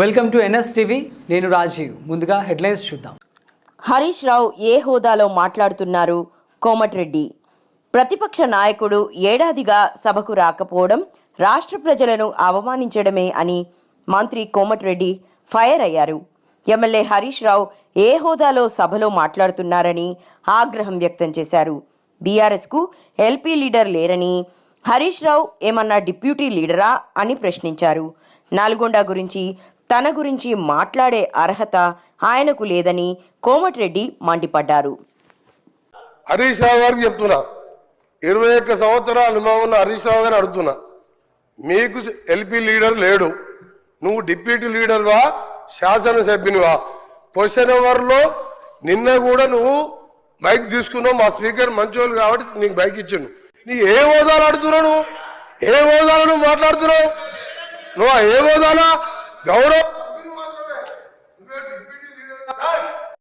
Welcome to NS TV నేను రాజీవ్. ముందుగా headlines చూద్దాం. హరీష్ రావు ఏ హోదాలో మాట్లాడుతున్నారు? కోమటిరెడ్డి ప్రతిపక్ష నాయకుడు ఏడాదిగా సభకు రాకపోవడం రాష్ట్ర ప్రజలను అవమానించడమే అని మంత్రి కోమటిరెడ్డి ఫైర్ అయ్యారు. ఎమ్మెల్యే హరీష్ రావు ఏ హోదాలో సభలో మాట్లాడుతున్నారని ఆగ్రహం వ్యక్తం చేశారు. బీఆర్ఎస్కు ఎల్పీ లీడర్ లేరని హరీష్ రావు ఏమన్నా డిప్యూటీ లీడరా అని ప్రశ్నించారు. నల్గొండ గురించి తన గురించి మాట్లాడే అర్హత ఆయనకు లేదని కోమటిరెడ్డి మండిపడ్డారు. హరీష్ రావు గారికి చెప్తున్నా. ఇరవై ఒక్క సంవత్సరాల అనుభవం ఉన్న హరీష్ రావు గారిని అడుగుతున్నా. మీకు ఎల్పీ లీడర్ లేడు. నువ్వు డిప్యూటీ లీడర్వా శాసనసభ్యునివా క్వశ్చన్ అవర్లో నిన్న కూడా నువ్వు బైక్ తీసుకున్నావు. మా స్పీకర్ మంచోళ్ళు కాబట్టి నీకు బైక్ ఇచ్చిండు. నీ ఏ హోదాలు ఆడుతున్నావు నువ్వు? ఏ హోదాలు నువ్వు మాట్లాడుతున్నావు? నువ్వు ఏ హోదాలా గౌరవ!